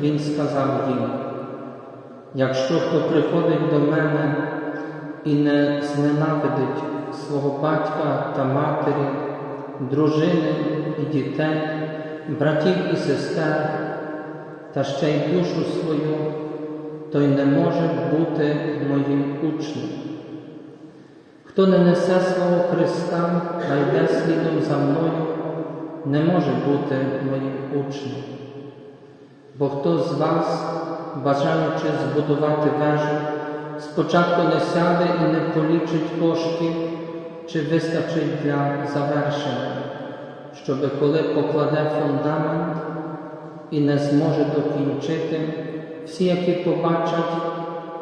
Він сказав їм, якщо хто приходить до мене і не зненавидить свого батька та матері, дружини і дітей, братів і сестер, та ще й душу свою, той не може бути моїм учнем. Хто не несе свого Христа, а йде слідом за мною, не може бути моїм учнем. Бо хто з вас, бажаючи збудувати вежу, спочатку не сяде і не полічить коштів, чи вистачить для завершення, щоби коли покладе фундамент і не зможе докінчити, всі, які побачать,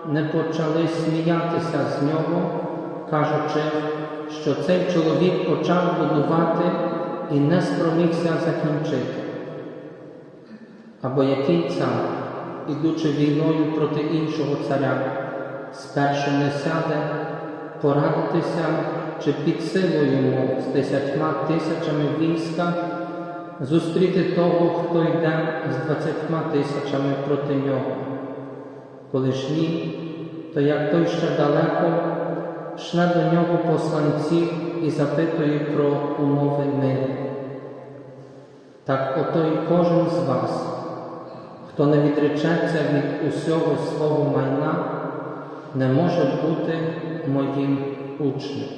не почали сміятися з нього, кажучи, що цей чоловік почав будувати і не спромігся закінчити. Або який цар, ідучи війною проти іншого царя, спершу не сяде порадитися чи під силу йому з десятьма тисячами війська зустріти того, хто йде з двадцятьма тисячами проти нього. Коли ж ні, то як той ще далеко, шле до нього посланців і запитує про умови миру. Так ото й кожен з вас, хто не відречеться від усього свого майна, не може бути моїм учнем.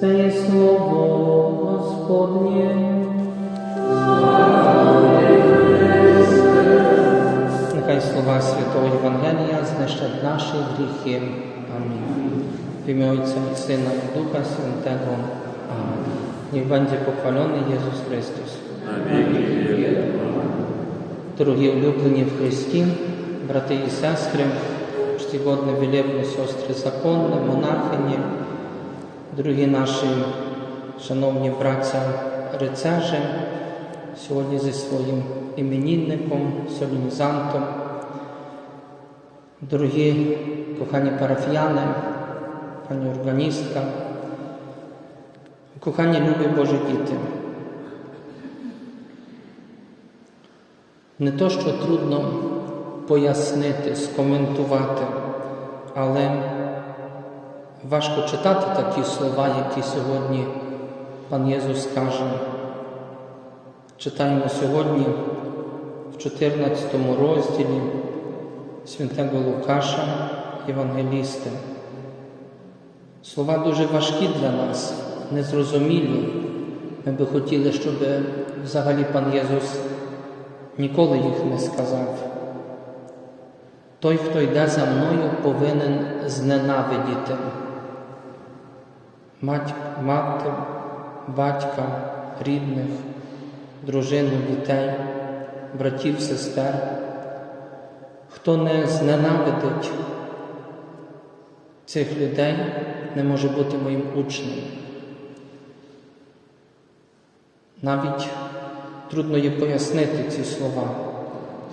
Це є слово Господнє. Нехай слова Святого Євангелія знищать наші гріхи. Амінь. В ім'я Отця і Сина і Духа Святого. Амінь. Niech będzie pochwalony Jezus Chrystus. Дорогі улюблені в Христі, брати і сестри, чтіводні вілебні сестри законні, монахині, дорогі наші шановні браття рицежі, сьогодні зі своїм іменінником, солінізантом, дорогі кохані парафіяни, пані органістка, кохані любі Божі діти. Не то, що трудно пояснити, скоментувати, але важко читати такі слова, які сьогодні пан Єсус каже. Читаємо сьогодні в 14 розділі святого Лукаша Євангеліста. Слова дуже важкі для нас, незрозумілі. Ми би хотіли, щоб взагалі пан Єсус ніколи їх не сказав. Той, хто йде за мною, повинен зненавидіти мати, батька, рідних, дружину, дітей, братів, сестер. Хто не зненавидить цих людей, не може бути моїм учнем. Навіть трудно є пояснити ці слова,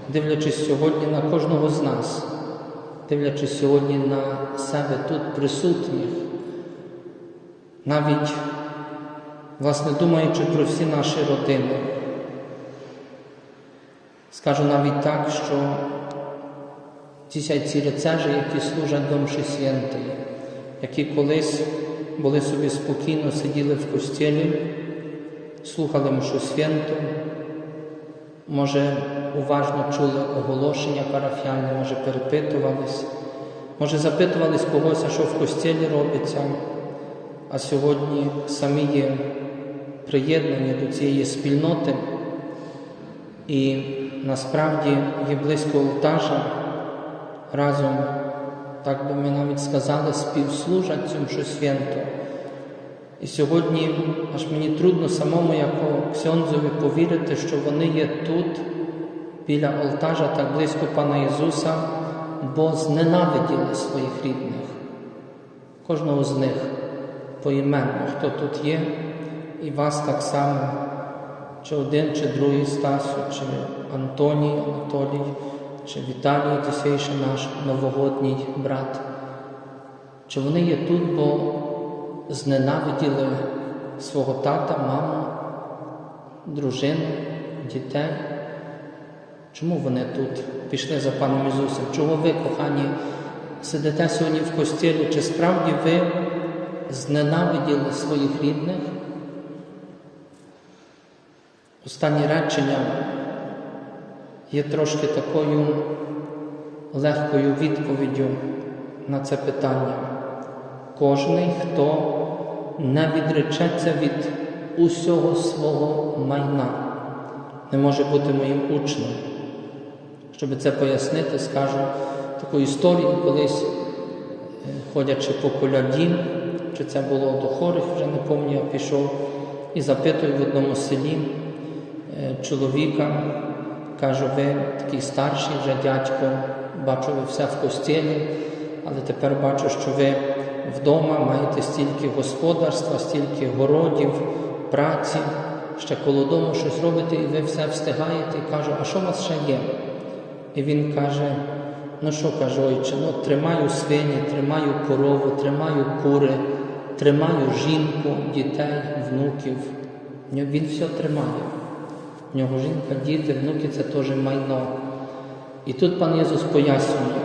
дивлячись сьогодні на кожного з нас, дивлячись сьогодні на себе тут присутніх, навіть, власне, думаючи про всі наші родини. Скажу навіть так, що ці ці рецежі, які служать до мші святої, які колись були собі спокійно сиділи в костілі, слухали мшу святу, може уважно чули оголошення парафіальне, може перепитувались, може запитувались когось, а що в костілі робиться, а сьогодні самі є приєднані до цієї спільноти. І насправді є близько олтажа, разом, так би ми навіть сказали, співслужать цьому що свято. І сьогодні аж мені трудно самому, як Ксьонзові, повірити, що вони є тут, біля олтажа, так близько Пана Ісуса, бо зненавиділи своїх рідних. кожного з них поіменно, хто тут є, і вас так само, чи один, чи другий Стасу, чи Антоній, Анатолій, чи Віталій Дісейша наш новогодній брат. Чи вони є тут, бо зненавиділи свого тата, маму, дружину, дітей? Чому вони тут пішли за паном Ісусом? Чого ви, кохані, сидите сьогодні в костілі? Чи справді ви зненавиділи своїх рідних? Останнє речення є трошки такою легкою відповіддю на це питання. Кожний, хто не відречеться від усього свого майна, не може бути моїм учнем. Щоб це пояснити, скажу таку історію. Колись, е, ходячи по коляді, чи це було до хорих, вже не пам'ятаю, я пішов і запитую в одному селі е, чоловіка, кажу, ви такий старший вже дядько, бачу ви все в костілі, але тепер бачу, що ви вдома маєте стільки господарства, стільки городів, праці, ще коло дому щось робите, і ви все встигаєте, і кажу, а що у вас ще є? І він каже: ну що каже, ойче, ну тримаю свині, тримаю корову, тримаю кури, тримаю жінку, дітей, внуків. Він все тримає. В нього жінка, діти, внуки це теж майно. І тут пан Єсус пояснює,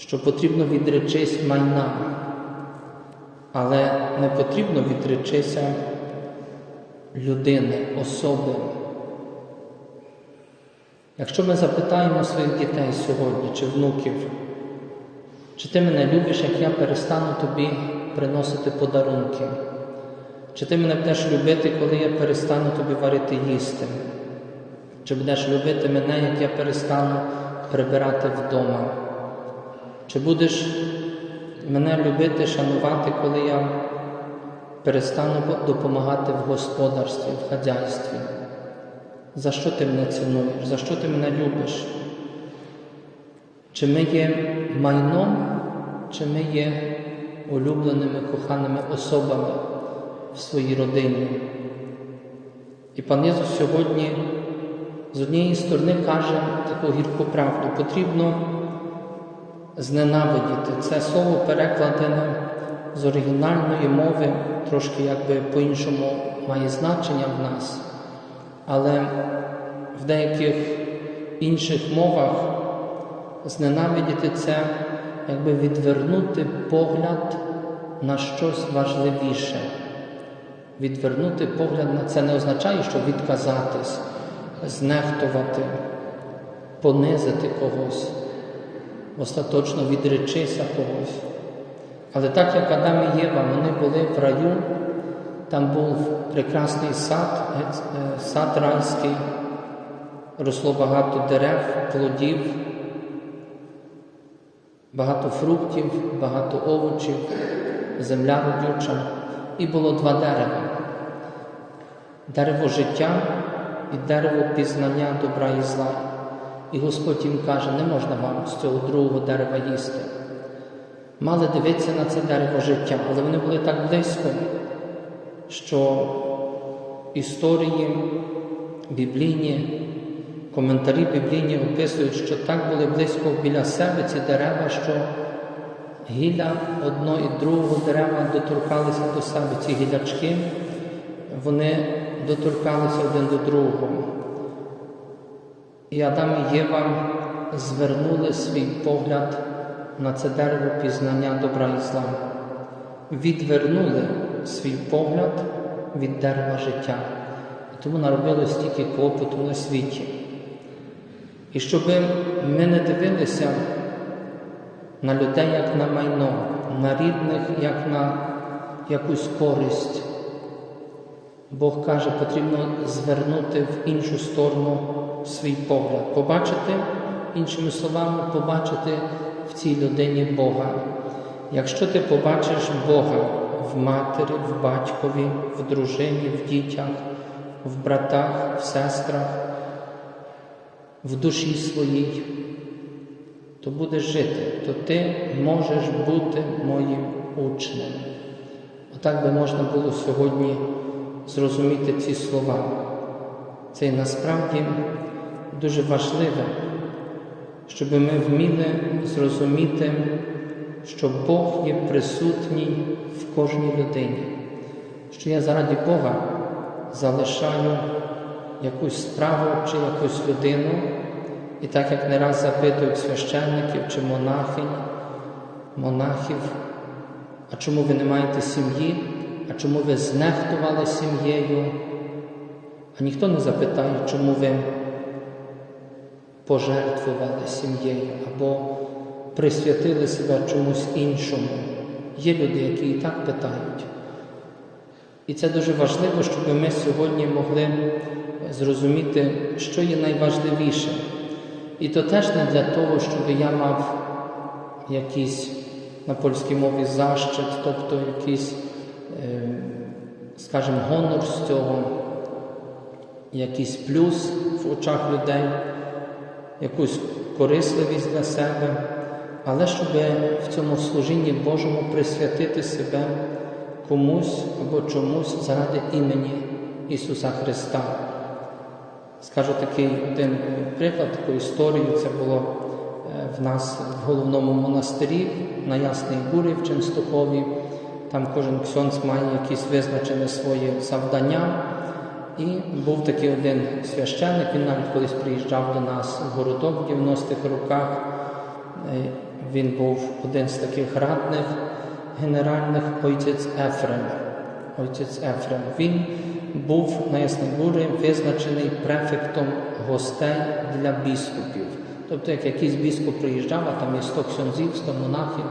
що потрібно відречись майна, але не потрібно відречися людини, особи. Якщо ми запитаємо своїх дітей сьогодні чи внуків, чи ти мене любиш, як я перестану тобі приносити подарунки? Чи ти мене будеш любити, коли я перестану тобі варити їсти? Чи будеш любити мене, як я перестану прибирати вдома? Чи будеш мене любити, шанувати, коли я перестану допомагати в господарстві, в хазяйстві? За що ти мене цінуєш? За що ти мене любиш? Чи ми є майном, чи ми є улюбленими, коханими особами в своїй родині? І пан Єсус сьогодні з однієї сторони каже таку гірку правду. Потрібно зненавидіти. Це слово перекладене з оригінальної мови, трошки якби по-іншому має значення в нас. Але в деяких інших мовах зненавидіти це якби відвернути погляд на щось важливіше. Відвернути погляд на це не означає, що відказатись, знехтувати, понизити когось, остаточно відречися когось. Але так як Адам і Єва, вони були в раю, там був прекрасний сад, е, сад райський, росло багато дерев, плодів, багато фруктів, багато овочів, земля родюча. І було два дерева: дерево життя і дерево пізнання добра і зла. І Господь їм каже, не можна вам з цього другого дерева їсти. Мали дивитися на це дерево життя, але вони були так близько, що історії біблійні, коментарі біблійні описують, що так були близько біля себе ці дерева, що гілля одно і другого дерева доторкалися до себе. Ці гілячки, вони доторкалися один до другого. І Адам і Єва звернули свій погляд на це дерево пізнання добра і зла, відвернули свій погляд від дерева життя. І тому наробили стільки клопоту на світі. І щоб ми не дивилися на людей як на майно, на рідних як на якусь користь. Бог каже, потрібно звернути в іншу сторону свій погляд, побачити, іншими словами, побачити в цій людині Бога. Якщо ти побачиш Бога в матері, в батькові, в дружині, в дітях, в братах, в сестрах, в душі своїй, то будеш жити, то ти можеш бути моїм учнем. Отак би можна було сьогодні зрозуміти ці слова. Це насправді дуже важливе, щоб ми вміли зрозуміти, що Бог є присутній в кожній людині, що я заради Бога залишаю якусь справу чи якусь людину, і так як не раз запитують священників чи монахинь, монахів, а чому ви не маєте сім'ї, а чому ви знехтували сім'єю? Ніхто не запитає, чому ви пожертвували сім'єю або присвятили себе чомусь іншому. Є люди, які і так питають. І це дуже важливо, щоб ми сьогодні могли зрозуміти, що є найважливіше. І то теж не для того, щоб я мав якийсь на польській мові защит, тобто якийсь, е, скажімо, гонор з цього, якийсь плюс в очах людей, якусь корисливість для себе, але щоб в цьому служінні Божому присвятити себе комусь або чомусь заради імені Ісуса Христа. Скажу такий один приклад, таку історію. Це було е, в нас в головному монастирі на Ясній Бурі в Ченстухові. Там кожен ксьонц має якісь визначене своє завдання. І був такий один священник, він навіть колись приїжджав до нас в городок в 90-х роках. Е, Він був один з таких радних генеральних отець Ефрем. Отець Ефрем. Він був на Ясногурі визначений префектом гостей для біскупів. Тобто, як якийсь біскуп приїжджав, а там є 100 ксьонзів, 100 монахів,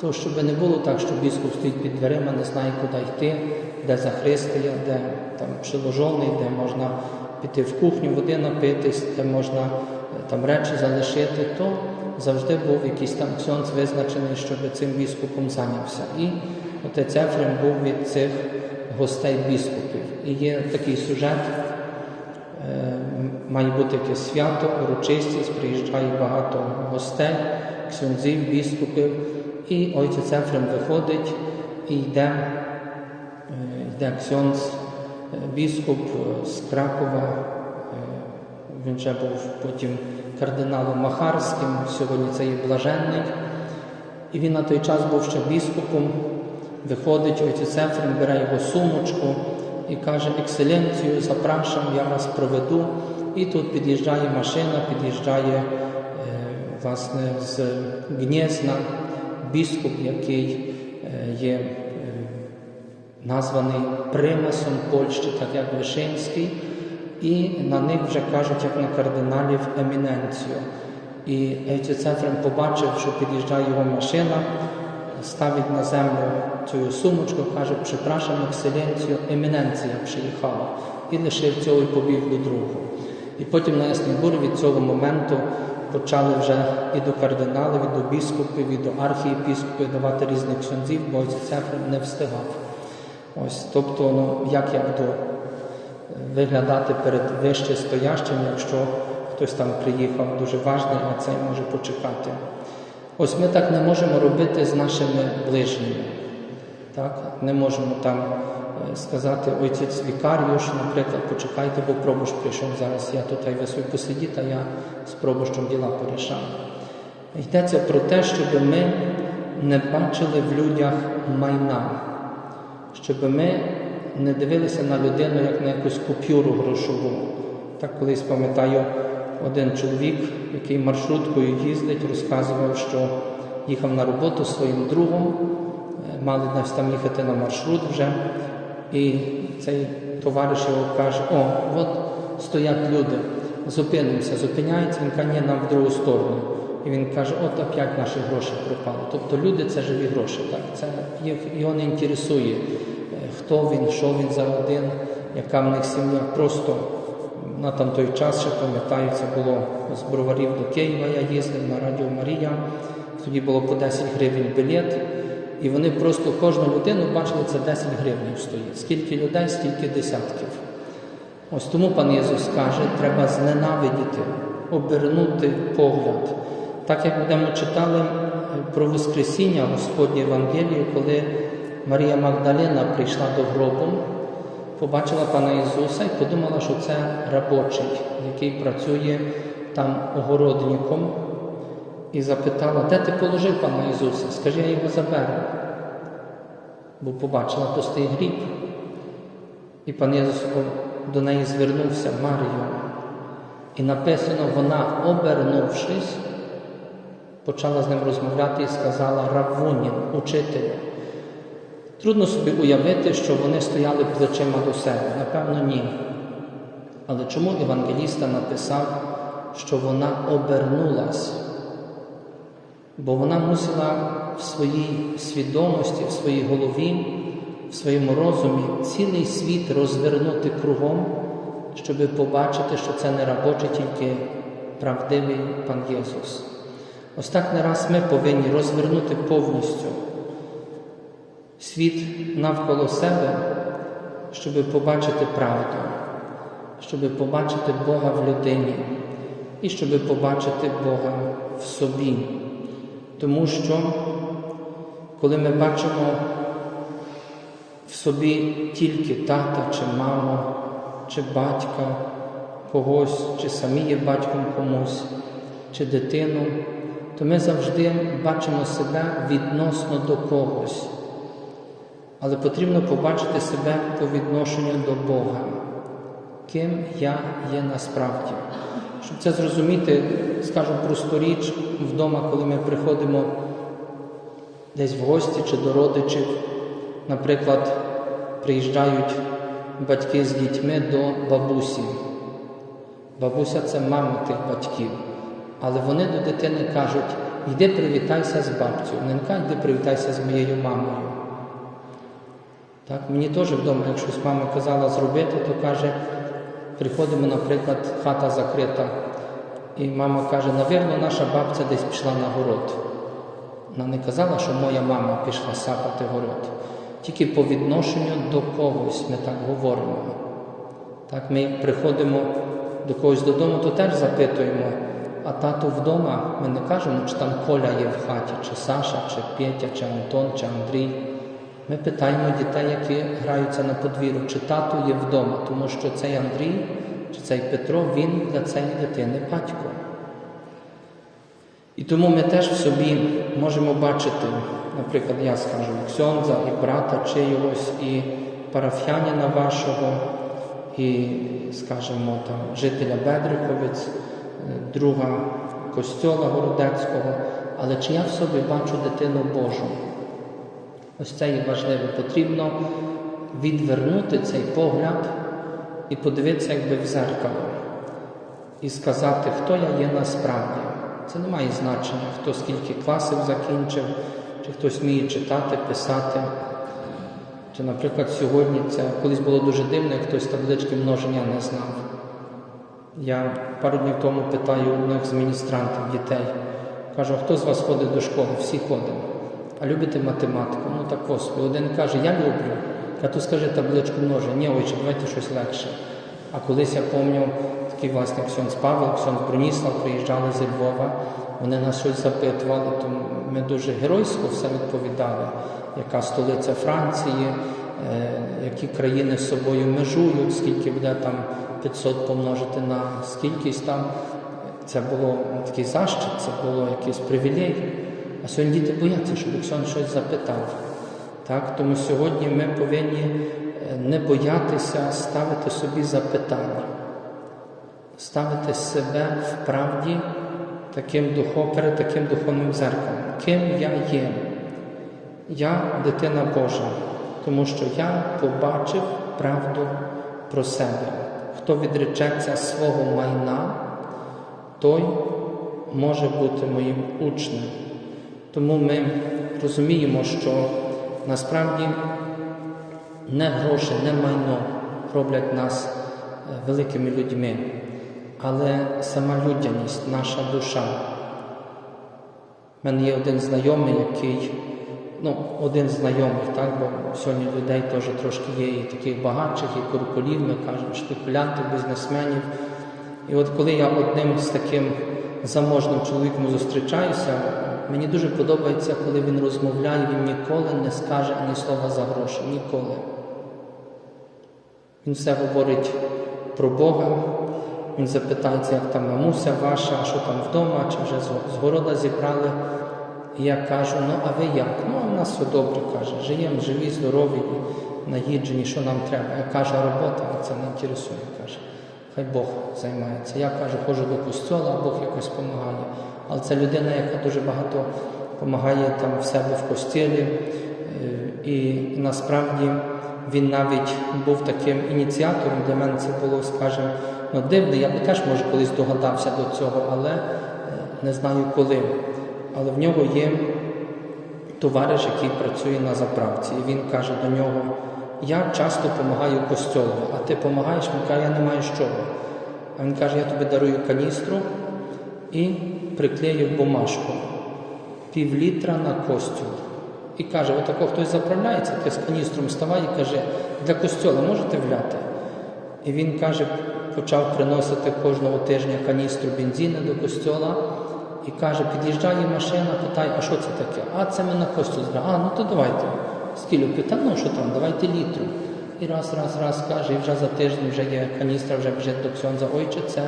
то щоб не було так, що біскуп стоїть під дверима, не знає, куди йти, де Захристия, де там приложений, де можна піти в кухню, води напитись, де можна е, там речі залишити, то завжди був якийсь там ксьонц визначений, щоб цим біскупом зайнявся. І отець Ефрем був від цих гостей біскупів. І є такий сюжет, е, має бути якесь свято, урочистість, приїжджає багато гостей, ксьонзів, біскупів, і отець Ефрем виходить і йде, е, йде ксьонз, біскуп е, з Кракова. Е, Він вже був потім кардиналом Махарським, сьогодні це є блаженний. І він на той час був ще біскупом. Виходить отець Ефрем, бере його сумочку і каже: Екселенцію, запрашам, я вас проведу. І тут під'їжджає машина, під'їжджає е, власне з Гнєзна біскуп, який є названий примасом Польщі, так як Вишинський, і на них вже кажуть, як на кардиналів еміненцію. І Ефрем побачив, що під'їжджає його машина, ставить на землю цю сумочку, каже, припрашам екселенцію, еміненція приїхала. І лишив цього і побіг до другого. І потім на Яснігурі від цього моменту почали вже і до кардиналів, і до біскупів, і до архієпіскопів давати різних ксьонзів, бо отець Ефрем не встигав. Ось, тобто, ну, як я буду виглядати перед вище стоящим, якщо хтось там приїхав дуже важний, а цей може почекати. Ось ми так не можемо робити з нашими ближніми. Так? Не можемо там е, сказати, отець Вікаріуш, наприклад, почекайте, бо пробуш прийшов зараз, я тут ви собі посидіть, а я з пробущом діла порішав. Йдеться про те, щоб ми не бачили в людях майна, щоб ми не дивилися на людину як на якусь купюру грошову. Так колись пам'ятаю, один чоловік, який маршруткою їздить, розказував, що їхав на роботу зі своїм другом, е, мали десь там їхати на маршрут вже. І цей товариш його каже: О, от стоять люди, зупинимося, зупиняється, він каже, ні, нам в другу сторону. І він каже, от опять наші гроші пропали. Тобто люди це живі гроші. Так? Це його не інтересує, е, хто він, що він за один, яка в них сім'я. Просто на там той час, ще пам'ятаю, це було з броварів до Києва, я їздив на Радіо Марія. Тоді було по 10 гривень білет. І вони просто кожну людину бачили, це 10 гривень стоїть. Скільки людей, стільки десятків. Ось тому пан Єсус каже, треба зненавидіти, обернути погляд. Так як будемо читали е, про Воскресіння Господнє Євангелію, коли Марія Магдалина прийшла до гробу, побачила пана Ісуса і подумала, що це рабочий, який працює там огородником, і запитала, де ти положив пана Ісуса? Скажи, я його заберу. Бо побачила пустий гріб. І пан Ісус до неї звернувся, Марію. І написано, вона, обернувшись, почала з ним розмовляти і сказала Равунін, учителю. Трудно собі уявити, що вони стояли плечима до себе. Напевно, ні. Але чому Євангеліста написав, що вона обернулась? Бо вона мусила в своїй свідомості, в своїй голові, в своєму розумі цілий світ розвернути кругом, щоб побачити, що це не робочий, тільки правдивий пан Єсус. Не раз ми повинні розвернути повністю світ навколо себе, щоб побачити правду, щоб побачити Бога в людині і щоб побачити Бога в собі. Тому що, коли ми бачимо в собі тільки тата чи маму, чи батька когось, чи самі є батьком комусь, чи дитину, то ми завжди бачимо себе відносно до когось. Але потрібно побачити себе по відношенню до Бога, ким я є насправді. Щоб це зрозуміти, скажу просту річ, вдома, коли ми приходимо десь в гості чи до родичів, наприклад, приїжджають батьки з дітьми до бабусі. Бабуся це мама тих батьків. Але вони до дитини кажуть, йди привітайся з бабцю. Вони не кажуть, йди привітайся з моєю мамою. Так, Мені теж вдома, як щось мама казала зробити, то каже, приходимо, наприклад, хата закрита, і мама каже, навірно, наша бабця десь пішла на город. Вона не казала, що моя мама пішла сапати город. Тільки по відношенню до когось ми так говоримо. Так, Ми приходимо до когось додому, то теж запитуємо, а тато вдома ми не кажемо, чи там Коля є в хаті, чи Саша, чи Петя, чи Антон, чи Андрій. Ми питаємо дітей, які граються на подвір'ю, чи тато є вдома, тому що цей Андрій чи цей Петро, він для цієї дитини батько. І тому ми теж в собі можемо бачити, наприклад, я скажу, Ксьонза, і брата чиїгось, і парафіянина вашого, і, скажімо, там, жителя Бедриковець, друга костьола Городецького, але чи я в собі бачу дитину Божу? Ось це є важливо. Потрібно відвернути цей погляд і подивитися, якби в зеркало, і сказати, хто я є насправді. Це не має значення, хто скільки класів закінчив, чи хтось вміє читати, писати. Чи, наприклад, сьогодні це колись було дуже дивно, як хтось таблички множення не знав. Я пару днів тому питаю одних з міністрантів дітей, кажу, хто з вас ходить до школи? Всі ходимо. А любите математику? Ну так Господи. Один каже, я люблю. А то скажи табличку множення. Ні, отче, давайте щось легше. А колись я пам'ятаю, такий власне Ксьонц Павел, Ксьонц Броніслав приїжджали зі Львова, вони нас щось запитували, то ми дуже геройсько все відповідали, яка столиця Франції, які країни з собою межують, скільки буде там 500 помножити на скількись там. Це було такий защит, це було якийсь привілей. А сьогодні діти бояться, щоб Оксан щось запитав. Так? Тому сьогодні ми повинні не боятися ставити собі запитання, ставити себе в правді таким духом, перед таким духовним зеркалом. Ким я є? Я дитина Божа, тому що я побачив правду про себе. Хто відречеться свого майна, той може бути моїм учнем. Тому ми розуміємо, що насправді не гроші, не майно роблять нас великими людьми, але сама людяність, наша душа. У мене є один знайомий, який, ну, один з знайомих, так, бо сьогодні людей теж трошки є і таких багатших, і куркулів, ми кажемо, шпекулянтів, бізнесменів. І от коли я одним з таким заможним чоловіком зустрічаюся, мені дуже подобається, коли він розмовляє, він ніколи не скаже ані слова за гроші. Ніколи. Він все говорить про Бога. Він запитається, як там мамуся ваша, що там вдома, чи вже з города зібрали. І я кажу, ну а ви як? Ну, в нас все добре, каже. Живемо, живі, здорові, наїджені, що нам треба. Я кажу, робота це не інтересує, каже. Хай Бог займається. Я кажу, ходжу до костьола, а Бог якось допомагає. Але це людина, яка дуже багато допомагає там в себе в костілі. Е, І насправді він навіть був таким ініціатором. Для мене це було, скажімо, ну, дивно. Я би теж, може, колись догадався до цього, але е, не знаю коли. Але в нього є товариш, який працює на заправці, і він каже до нього: Я часто допомагаю костьолу, а ти допомагаєш? Він каже, я не маю з чого. А він каже, я тобі дарую каністру і приклею бумажку пів літра на костюм. І каже, отако хтось заправляється, ти з каністром вставай і каже, для костьола можете вляти? І він каже, почав приносити кожного тижня каністру бензину до костьола і каже, під'їжджає машина, питає, а що це таке? А це ми на костюл збираємо. А, ну то давайте. Скільки? Та ну що там, давайте літру. І раз, раз, раз каже, і вже за тиждень вже є каністра, вже біжить до ксьонза, ой, чи це,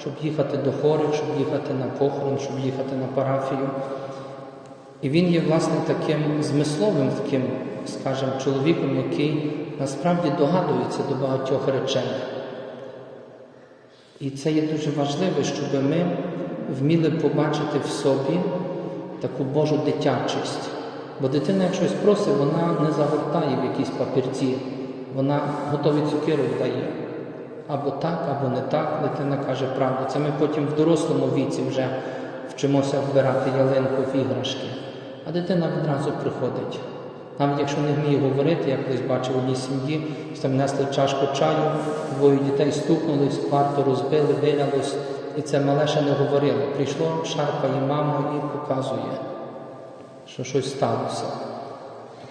щоб їхати до хворих, щоб їхати на похорон, щоб їхати на парафію. І він є, власне, таким змисловим, таким, скажімо, чоловіком, який насправді догадується до багатьох речей. І це є дуже важливо, щоб ми вміли побачити в собі таку Божу дитячість. Бо дитина, як щось просить, вона не загортає в якісь папірці, вона готові цукерок дає. Або так, або не так, дитина каже правду. Це ми потім в дорослому віці вже вчимося вбирати ялинку в іграшки. А дитина відразу приходить. Навіть якщо не вміє говорити, я колись бачив в одній сім'ї, там несли чашку чаю, двоє дітей стукнулись, кварту розбили, вилялось, і це мале ще не говорило. Прийшло, шарпає маму і показує, що щось сталося.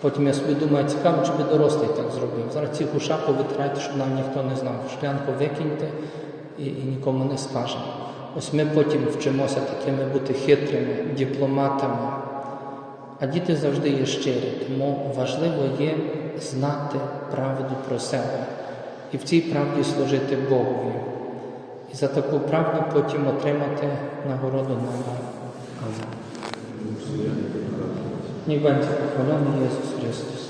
Потім я собі думаю, цікаво, чи би дорослий так зробив. Зараз ці гуша повитирайте, щоб нам ніхто не знав. Шклянку викиньте і, і нікому не скажемо. Ось ми потім вчимося такими бути хитрими, дипломатами. А діти завжди є щирі, тому важливо є знати правду про себе і в цій правді служити Богові. І за таку правду потім отримати нагороду на. Амінь. Niech będzie pochwalony Jezus Chrystus.